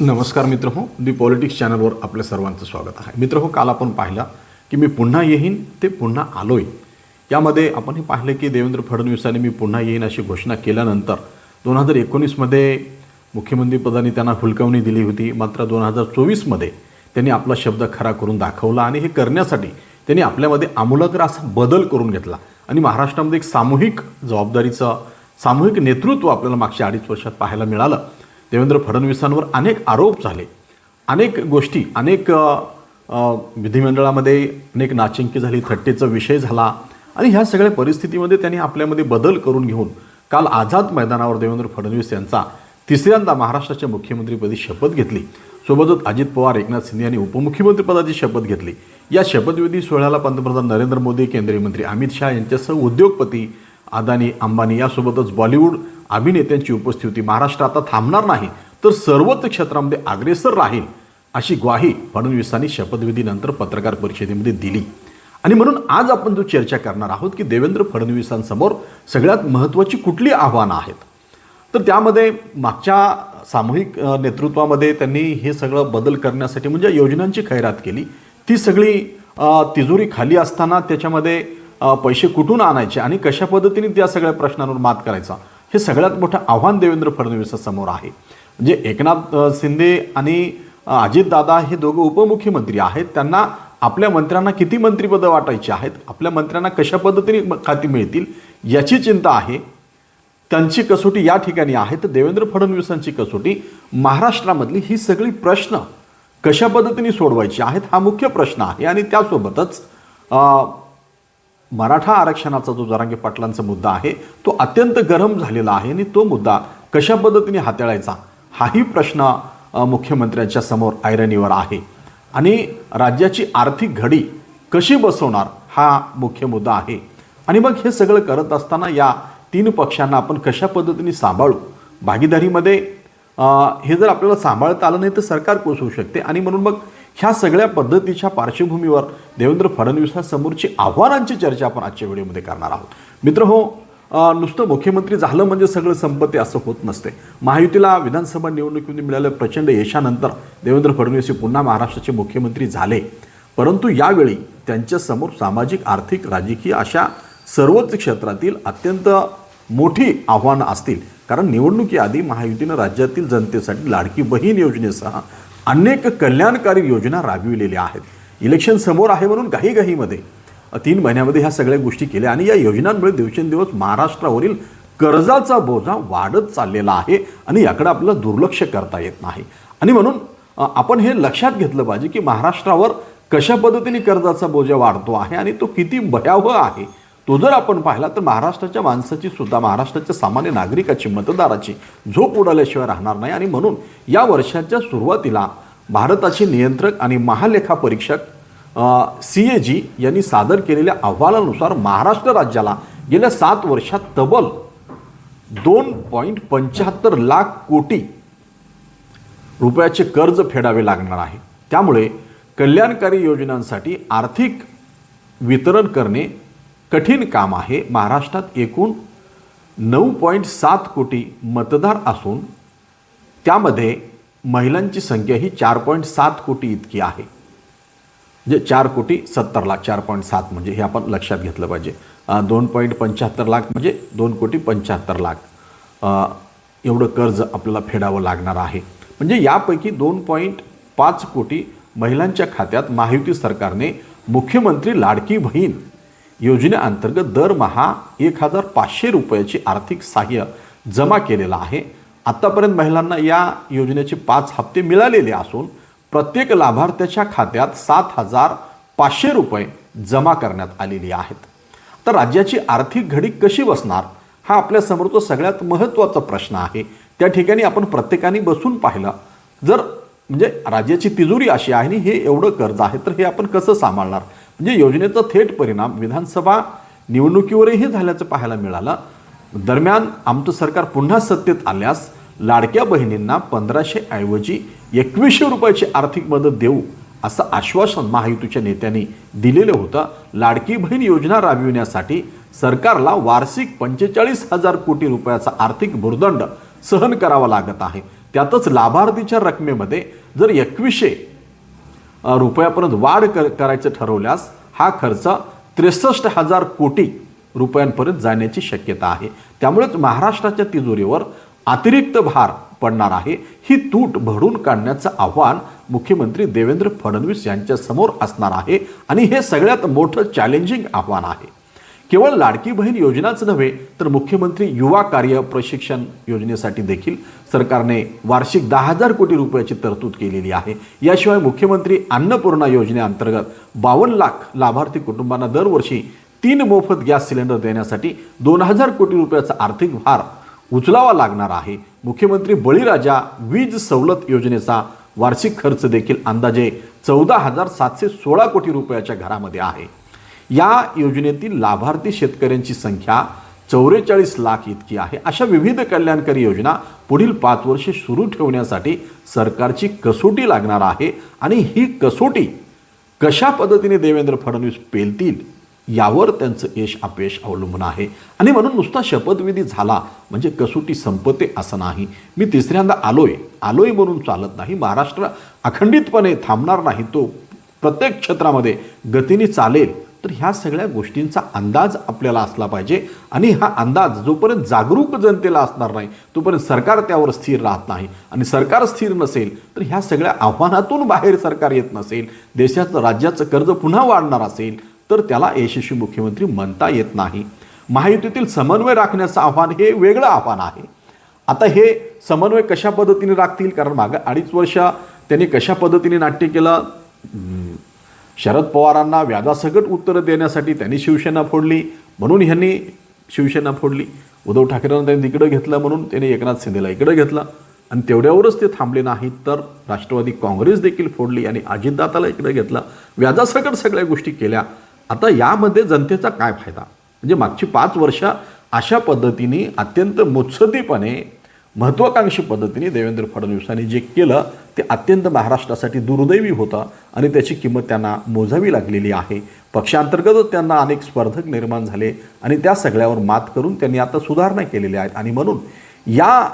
नमस्कार मित्र हो दी पॉलिटिक्स चॅनलवर आपल्या सर्वांचं स्वागत आहे. मित्र हो काल आपण पाहिला की मी पुन्हा येईन ते पुन्हा आलोय. यामध्ये आपण हे पाहिलं की देवेंद्र फडणवीसांनी मी पुन्हा येईन अशी घोषणा केल्यानंतर दोन हजार एकोणीसमध्ये मुख्यमंत्रीपदाने त्यांना हुलकावणी दिली होती. मात्र दोन हजार चोवीसमध्ये त्यांनी आपला शब्द खरा करून दाखवला आणि हे करण्यासाठी त्यांनी आपल्यामध्ये आमूलाग्र असा बदल करून घेतला. आणि महाराष्ट्रामध्ये एक सामूहिक जबाबदारीचं सामूहिक नेतृत्व आपल्याला मागच्या अडीच वर्षात पाहायला मिळालं. देवेंद्र फडणवीसांवर अनेक आरोप झाले. अनेक गोष्टी अनेक विधिमंडळामध्ये अनेक नाचिंकी झाली थट्टेचा विषय झाला आणि ह्या सगळ्या परिस्थितीमध्ये त्यांनी आपल्यामध्ये बदल करून घेऊन काल आझाद मैदानावर देवेंद्र फडणवीस यांचा तिसऱ्यांदा महाराष्ट्राच्या मुख्यमंत्रीपदी शपथ घेतली. सोबतच अजित पवार एकनाथ शिंदे यांनी उपमुख्यमंत्रीपदाची शपथ घेतली. या शपथविधी सोहळ्याला पंतप्रधान नरेंद्र मोदी केंद्रीय मंत्री अमित शहा यांच्यासह उद्योगपती अदानी अंबानी यासोबतच बॉलिवूड अभिनेत्यांची उपस्थिती होती महाराष्ट्र आता थांबणार नाही तर सर्वच क्षेत्रामध्ये अग्रेसर राहील अशी ग्वाही फडणवीसांनी शपथविधीनंतर पत्रकार परिषदेमध्ये दिली. आणि म्हणून आज आपण जो चर्चा करणार आहोत की देवेंद्र फडणवीसांसमोर सगळ्यात महत्त्वाची कुठली आव्हानं आहेत? तर त्यामध्ये मागच्या सामूहिक नेतृत्वामध्ये त्यांनी हे सगळं बदल करण्यासाठी म्हणजे योजनांची खैरात केली. ती सगळी तिजोरी खाली असताना त्याच्यामध्ये पैसे कुठून आणायचे आणि कशा पद्धतीने त्या सगळ्या प्रश्नांवर मात करायचा? हे सगळ्यात मोठं आव्हान देवेंद्र फडणवीसांसमोर आहे. म्हणजे एकनाथ शिंदे आणि अजितदादा हे दोघं उपमुख्यमंत्री आहेत. त्यांना आपल्या मंत्र्यांना किती मंत्रिपदं वाटायची आहेत? आपल्या मंत्र्यांना कशा पद्धतीने खाती मिळतील? याची चिंता आहे. त्यांची कसोटी या ठिकाणी आहे. तर देवेंद्र फडणवीसांची कसोटी महाराष्ट्रामधली ही सगळी प्रश्न कशा पद्धतीने सोडवायची आहेत हा मुख्य प्रश्न आहे. आणि त्यासोबतच मराठा आरक्षणाचा जो जरांगे पाटलांचा मुद्दा आहे तो अत्यंत गरम झालेला आहे आणि तो मुद्दा कशा पद्धतीने हाताळायचा हाही प्रश्न मुख्यमंत्र्यांच्या समोर ऐरणीवर आहे. आणि राज्याची आर्थिक घडी कशी बसवणार हा मुख्य मुद्दा आहे. आणि मग हे सगळं करत असताना या तीन पक्षांना आपण कशा पद्धतीने सांभाळू? भागीदारीमध्ये हे जर आपल्याला सांभाळता आलं नाही तर सरकार कोसळू शकते. आणि म्हणून मग ह्या सगळ्या पद्धतीच्या पार्श्वभूमीवर देवेंद्र फडणवीसांसमोरची आव्हानांची चर्चा आपण आजच्या व्हिडिओमध्ये करणार आहोत. मित्र हो नुसतं मुख्यमंत्री झालं म्हणजे सगळं संपत्ती असं होत नसते. महायुतीला विधानसभा निवडणुकीमध्ये मिळालेल्या प्रचंड यशानंतर देवेंद्र फडणवीस हे पुन्हा महाराष्ट्राचे मुख्यमंत्री झाले. परंतु यावेळी त्यांच्यासमोर सामाजिक आर्थिक राजकीय अशा सर्वच क्षेत्रातील अत्यंत मोठी आव्हानं असतील. कारण निवडणुकीआधी महायुतीनं राज्यातील जनतेसाठी लाडकी बहीण योजनेसह अनेक कल्याणकारी योजना राबविलेल्या आहेत. इलेक्शन समोर आहे म्हणून घाईघाईमध्ये. तीन महिन्यामध्ये ह्या सगळ्या गोष्टी केल्या आणि या योजनांमुळे दिवसेंदिवस महाराष्ट्रावरील कर्जाचा बोजा वाढत चाललेला आहे आणि याकडे आपल्याला दुर्लक्ष करता येत नाही. आणि म्हणून आपण हे लक्षात घेतलं पाहिजे की महाराष्ट्रावर कशा पद्धतीने कर्जाचा बोजा वाढतो आहे आणि तो किती भयावह आहे. तो जर आपण पाहिला तर महाराष्ट्राच्या माणसाची सुद्धा महाराष्ट्राच्या सामान्य नागरिकाची मतदाराची झोप उडाल्याशिवाय राहणार नाही. आणि म्हणून या वर्षाच्या सुरुवातीला भारताचे नियंत्रक आणि महालेखा परीक्षक सी ए जी यांनी सादर केलेल्या अहवालानुसार महाराष्ट्र राज्याला गेल्या सात वर्षात तब्बल दोन पॉईंट पंच्याहत्तर लाख कोटी रुपयाचे कर्ज फेडावे लागणार आहे. त्यामुळे कल्याणकारी योजनांसाठी आर्थिक वितरण करणे कठीण काम आहे. महाराष्ट्रात एकूण नऊ पॉईंट सात कोटी मतदार असून त्यामध्ये महिलांची संख्या ही चार पॉईंट सात कोटी इतकी आहे. म्हणजे चार कोटी सत्तर लाख चार पॉईंट सात म्हणजे हे आपण लक्षात घेतलं पाहिजे. दोन पॉईंट पंच्याहत्तर लाख म्हणजे दोन कोटी पंच्याहत्तर लाख. एवढं कर्ज आपल्याला फेडावं लागणार आहे. म्हणजे यापैकी दोन पॉईंट पाच कोटी महिलांच्या खात्यात महायुती सरकारने मुख्यमंत्री लाडकी बहीण योजनेअंतर्गत दरमहा एक हजार पाचशे रुपयाची आर्थिक सहाय्य जमा केलेलं आहे. आत्तापर्यंत महिलांना या योजनेचे पाच हप्ते मिळालेले असून प्रत्येक लाभार्थ्याच्या खात्यात सात हजार पाचशे रुपये जमा करण्यात आलेली आहेत. तर राज्याची आर्थिक घडी कशी बसणार? हा आपल्यासमोरचा सगळ्यात महत्त्वाचा प्रश्न आहे. त्या ठिकाणी आपण प्रत्येकाने बसून पाहिलं. जर म्हणजे राज्याची तिजोरी अशी आहे आणि हे एवढं कर्ज आहे तर हे आपण कसं सांभाळणार? म्हणजे योजनेचा थेट परिणाम विधानसभा निवडणुकीवरही झाल्याचं पाहायला मिळालं. दरम्यान आमचं सरकार पुन्हा सत्तेत आल्यास लाडक्या बहिणींना पंधराशे ऐवजी एकवीसशे रुपयाची आर्थिक मदत देऊ असं आश्वासन महायुतीच्या नेत्यांनी दिलेलं होतं. लाडकी बहीण योजना राबविण्यासाठी सरकारला वार्षिक पंचेचाळीस हजार कोटी रुपयाचा आर्थिक भूर्दंड सहन करावा लागत आहे. त्यातच लाभार्थीच्या रकमेमध्ये जर एकवीसशे रुपयापर्यंत वाढ कर करायचं ठरवल्यास हा खर्च त्रेसष्ट हजार कोटी रुपयांपर्यंत जाण्याची शक्यता आहे. त्यामुळेच महाराष्ट्राच्या तिजोरीवर अतिरिक्त भार पडणार आहे. ही तूट भरून काढण्याचं आव्हान मुख्यमंत्री देवेंद्र फडणवीस यांच्यासमोर असणार आहे. आणि हे सगळ्यात मोठं चॅलेंजिंग आव्हान आहे. केवळ लाडकी बहीण योजनाच नव्हे तर मुख्यमंत्री युवा कार्य प्रशिक्षण योजनेसाठी देखील सरकारने वार्षिक दहा हजार कोटी रुपयाची तरतूद केलेली आहे. याशिवाय मुख्यमंत्री अन्नपूर्णा योजनेअंतर्गत बावन्न लाख लाभार्थी कुटुंबांना दरवर्षी तीन मोफत गॅस सिलेंडर देण्यासाठी दोन हजार कोटी रुपयाचा आर्थिक भार उचलावा लागणार आहे. मुख्यमंत्री बळीराजा वीज सवलत योजनेचा वार्षिक खर्च देखील अंदाजे चौदा हजार सातशे सोळा कोटी रुपयाच्या घरामध्ये आहे. या योजनेतील लाभार्थी शेतकऱ्यांची संख्या चौवेचाळीस लाख इतकी आहे. अशा विविध कल्याणकारी योजना पुढील पाच वर्षे सुरू ठेवण्यासाठी सरकारची कसोटी लागणार आहे आणि ही कसोटी कशा पद्धतीने देवेंद्र फडणवीस पेलतील यावर त्यांचं यश अपयश अवलंबून आहे. आणि म्हणून नुसता शपथविधी झाला म्हणजे कसोटी संपते असं नाही. मी तिसऱ्यांदा आलोय. आलोय म्हणून चालत नाही. महाराष्ट्र अखंडितपणे थांबणार नाही. तो प्रत्येक क्षेत्रामध्ये गतीने चालेल. तर ह्या सगळ्या गोष्टींचा अंदाज आपल्याला असला पाहिजे. आणि हा अंदाज जोपर्यंत जागरूक जनतेला असणार नाही तोपर्यंत सरकार त्यावर स्थिर राहत नाही. आणि सरकार स्थिर नसेल तर ह्या सगळ्या आव्हानातून बाहेर सरकार येत नसेल देशाचं राज्याचं कर्ज पुन्हा वाढणार असेल तर त्याला यशस्वी मुख्यमंत्री म्हणता येत नाही. महायुतीतील समन्वय राखण्याचं आव्हान हे वेगळं आव्हान आहे. आता हे समन्वय कशा पद्धतीने राखतील? कारण मागं अडीच वर्ष त्यांनी कशा पद्धतीने नाट्य केलं? शरद पवारांना व्याजासकट उत्तरं देण्यासाठी त्यांनी शिवसेना फोडली म्हणून ह्यांनी शिवसेना फोडली. उद्धव ठाकरेंना त्यांनी तिकडं घेतलं म्हणून त्यांनी एकनाथ शिंदेला इकडं घेतलं. आणि तेवढ्यावरच ते थांबले नाहीत तर राष्ट्रवादी काँग्रेस देखील फोडली आणि अजितदाताला इकडं घेतलं. व्याजासकट सगळ्या गोष्टी केल्या. आता यामध्ये जनतेचा काय फायदा? म्हणजे मागची पाच वर्ष अशा पद्धतीने अत्यंत मुत्सदीपणे महत्त्वाकांक्षी पद्धतीने देवेंद्र फडणवीसांनी जे केलं ते अत्यंत महाराष्ट्रासाठी दुर्दैवी होतं आणि त्याची किंमत त्यांना मोजावी लागलेली आहे. पक्षांतर्गतच त्यांना अनेक स्पर्धक निर्माण झाले आणि त्या सगळ्यावर मात करून त्यांनी आता सुधारणा केलेल्या आहेत. आणि म्हणून या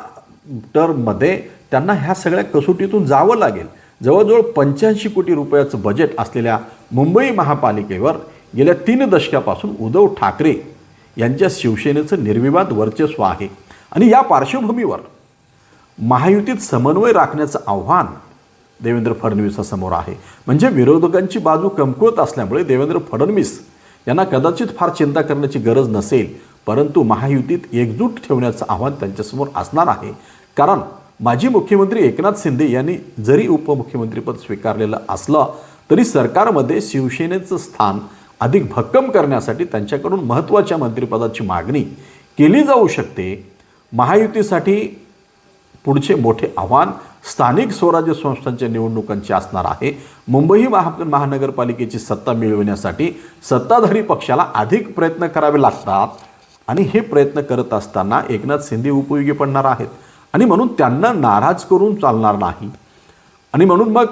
टर्ममध्ये त्यांना ह्या सगळ्या कसोटीतून जावं लागेल. जवळजवळ पंच्याऐंशी कोटी रुपयाचं बजेट असलेल्या मुंबई महापालिकेवर गेल्या तीन दशकापासून उद्धव ठाकरे यांच्या शिवसेनेचं निर्विवाद वर्चस्व आहे. आणि या पार्श्वभूमीवर महायुतीत समन्वय राखण्याचं आव्हान देवेंद्र फडणवीसासमोर आहे. म्हणजे विरोधकांची बाजू कमकुवत असल्यामुळे देवेंद्र फडणवीस यांना कदाचित फार चिंता करण्याची गरज नसेल परंतु महायुतीत एकजूट ठेवण्याचं आव्हान त्यांच्यासमोर असणार आहे. कारण माजी मुख्यमंत्री एकनाथ शिंदे यांनी जरी उपमुख्यमंत्रीपद स्वीकारलेलं असलं तरी सरकारमध्ये शिवसेनेचं स्थान अधिक भक्कम करण्यासाठी त्यांच्याकडून महत्त्वाच्या मंत्रिपदाची मागणी केली जाऊ शकते. महायुतीसाठी पुढचे मोठे आव्हान स्थानिक स्वराज्य संस्थांच्या निवडणुकांचे असणार आहे. मुंबई महा महानगरपालिकेची सत्ता मिळविण्यासाठी सत्ताधारी पक्षाला अधिक प्रयत्न करावे लागतात आणि हे प्रयत्न करत असताना एकनाथ शिंदे उपयोगी पडणार आहेत. आणि म्हणून त्यांना नाराज करून चालणार नाही. आणि म्हणून मग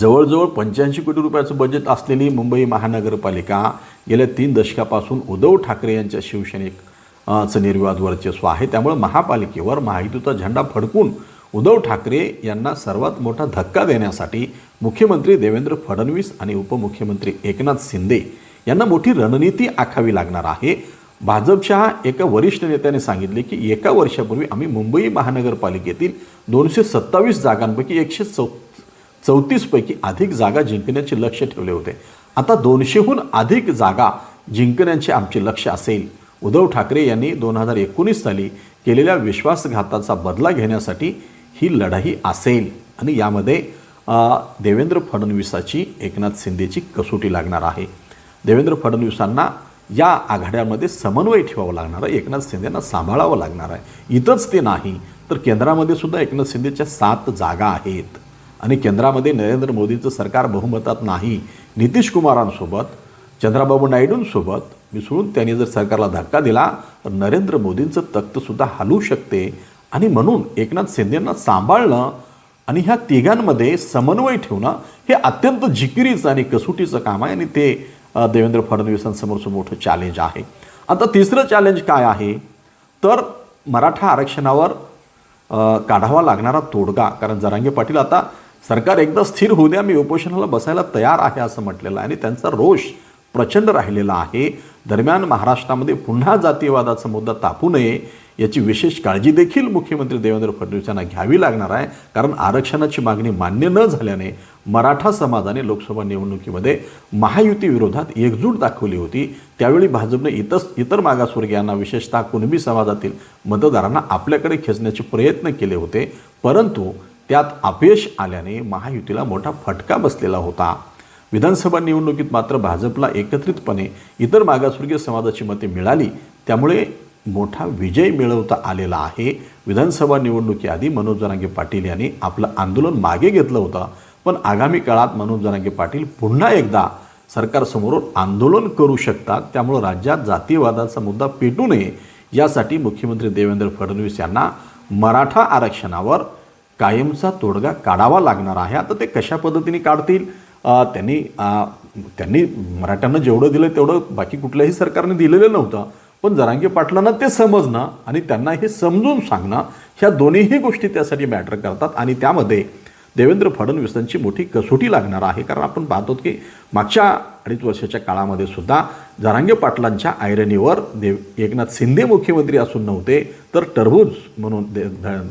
जवळजवळ पंच्याऐंशी कोटी रुपयाचं बजेट असलेली मुंबई महानगरपालिका गेल्या तीन दशकापासून उद्धव ठाकरे यांच्या शिवसेनेक चं निर्विवाद वर्चस्व आहे. त्यामुळे महापालिकेवर महायुतीचा झेंडा फडकून उद्धव ठाकरे यांना सर्वात मोठा धक्का देण्यासाठी मुख्यमंत्री देवेंद्र फडणवीस आणि उपमुख्यमंत्री एकनाथ शिंदे यांना मोठी रणनीती आखावी लागणार आहे. भाजपच्या एका वरिष्ठ नेत्याने सांगितले की एका वर्षापूर्वी आम्ही मुंबई महानगरपालिकेतील दोनशे सत्तावीस जागांपैकी एकशे चौ चौतीसपैकी अधिक जागा जिंकण्याचे लक्ष ठेवले होते. आता दोनशेहून अधिक जागा जिंकण्याचे आमचे लक्ष असेल. उद्धव ठाकरे यांनी दोन हजार एकोणीस साली केलेल्या विश्वासघाताचा बदला घेण्यासाठी ही लढाई असेल. आणि यामध्ये देवेंद्र फडणवीसाची एकनाथ शिंदेची कसोटी लागणार आहे. देवेंद्र फडणवीसांना या आघाड्यामध्ये समन्वय ठेवावा लागणार आहे. एकनाथ शिंदेना सांभाळावं लागणार आहे. इथंच ते नाही तर केंद्रामध्ये सुद्धा एकनाथ शिंदेच्या सात जागा आहेत. आणि केंद्रामध्ये नरेंद्र मोदींचं सरकार बहुमतात नाही. नितीश कुमारांसोबत चंद्राबाबू नायडूंसोबत मिसळून त्यांनी जर सरकारला धक्का दिला तर नरेंद्र मोदींचं तख्तसुद्धा हलू शकते. आणि म्हणून एकनाथ शिंदेंना सांभाळणं आणि ह्या तिघांमध्ये समन्वय ठेवणं हे अत्यंत जिकिरीचं आणि कसोटीचं काम आहे. आणि ते देवेंद्र फडणवीसांसमोरचं मोठं चॅलेंज आहे. आता तिसरं चॅलेंज काय आहे? तर मराठा आरक्षणावर काढावा लागणारा तोडगा. कारण जरांगे पाटील आता सरकार एकदा स्थिर होऊ द्या मी उपोषणाला बसायला तयार आहे असं म्हटलेलं आहे. आणि त्यांचा रोष प्रचंड राहिलेला आहे. दरम्यान महाराष्ट्रामध्ये पुन्हा जातीयवादाचा मुद्दा तापू नये याची विशेष काळजी देखील मुख्यमंत्री देवेंद्र फडणवीस यांना घ्यावी लागणार आहे. कारण आरक्षणाची मागणी मान्य न झाल्याने मराठा समाजाने लोकसभा निवडणुकीमध्ये महायुती विरोधात एकजूट दाखवली होती. त्यावेळी भाजपने इतर इतर मागासवर्गीयांना विशेषतः कुणबी समाजातील मतदारांना आपल्याकडे खेचण्याचे प्रयत्न केले होते. परंतु त्यात अपयश आल्याने महायुतीला मोठा फटका बसलेला होता. विधानसभा निवडणुकीत मात्र भाजपला एकत्रितपणे इतर मागासवर्गीय समाजाची मते मिळाली. त्यामुळे मोठा विजय मिळवता आलेला आहे. विधानसभा निवडणुकीआधी मनोज जरांगे पाटील यांनी आपलं आंदोलन मागे घेतलं होतं. पण आगामी काळात मनोज जरांगे पाटील पुन्हा एकदा सरकारसमोर आंदोलन करू शकतात. त्यामुळं राज्यात जातीयवादाचा मुद्दा पेटू नये. यासाठी मुख्यमंत्री देवेंद्र फडणवीस यांना मराठा आरक्षणावर कायमचा तोडगा काढावा लागणार आहे. आता ते कशा पद्धतीने काढतील? त्यांनी त्यांनी मराठ्यांना जेवढं दिलं तेवढं बाकी कुठल्याही सरकारने दिलेलं नव्हतं. पण जरांगे पाटलांना ते समजणं आणि त्यांना हे समजून सांगणं ह्या दोन्हीही गोष्टी त्यासाठी मॅटर करतात आणि त्यामध्ये देवेंद्र फडणवीसांची मोठी कसोटी लागणार आहे. कारण आपण पाहतो की मागच्या अडीच वर्षाच्या काळामध्ये सुद्धा जरांगे पाटलांच्या आयरनीवर देव एकनाथ शिंदे मुख्यमंत्री असून नव्हते तर टरबूज म्हणून दे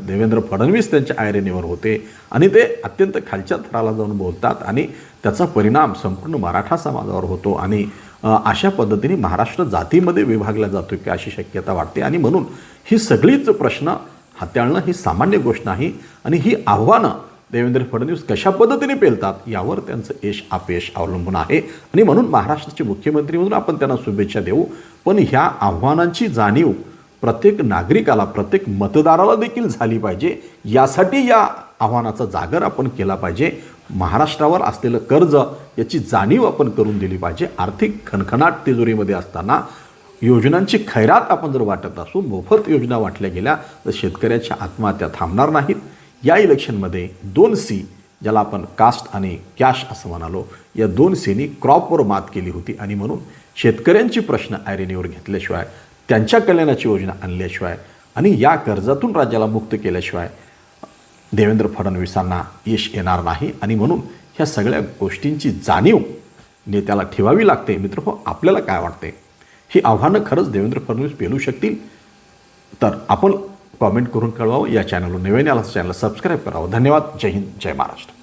देवेंद्र फडणवीस त्यांच्या आयरनीवर होते. आणि ते अत्यंत खालच्या थराला जाऊन बोलतात आणि त्याचा परिणाम संपूर्ण मराठा समाजावर होतो. आणि अशा पद्धतीने महाराष्ट्र जातीमध्ये विभागला जातो की अशी शक्यता वाटते आणि म्हणून ही सगळीच प्रश्न हाताळणं ही सामान्य गोष्ट नाही. आणि ही आव्हानं देवेंद्र फडणवीस कशा पद्धतीने पेलतात यावर त्यांचं यश अपयश अवलंबून आहे. आणि म्हणून महाराष्ट्राचे मुख्यमंत्री म्हणून आपण त्यांना शुभेच्छा देऊ. पण ह्या आव्हानांची जाणीव प्रत्येक नागरिकाला प्रत्येक मतदाराला देखील झाली पाहिजे. यासाठी या आव्हानाचा जागर आपण केला पाहिजे. महाराष्ट्रावर असलेलं कर्ज याची जाणीव आपण करून दिली पाहिजे. आर्थिक खणखणाट तिजोरीमध्ये असताना योजनांची खैरात आपण जर वाटत असू मोफत योजना वाटल्या गेल्या तर शेतकऱ्याच्या आत्महत्या थांबणार नाहीत. या इलेक्शनमध्ये दोन सी ज्याला आपण कास्ट आणि कॅश असं म्हणालो या दोन सीनी क्रॉपवर मात केली होती. आणि म्हणून शेतकऱ्यांची प्रश्न आयरेनीवर घेतल्याशिवाय त्यांच्या कल्याणाची योजना आणल्याशिवाय आणि या कर्जातून राज्याला मुक्त केल्याशिवाय देवेंद्र फडणवीसांना यश येणार नाही. आणि म्हणून ह्या सगळ्या गोष्टींची जाणीव नेत्याला ठेवावी लागते. मित्र हो आपल्याला काय वाटते? ही आव्हानं खरंच देवेंद्र फडणवीस पेलू शकतील? तर आपण कॉमेंट करून कळवावं या चॅनलवर नवीन आला चॅनल सबस्क्राईब करावं. धन्यवाद. जय हिंद. जय महाराष्ट्र.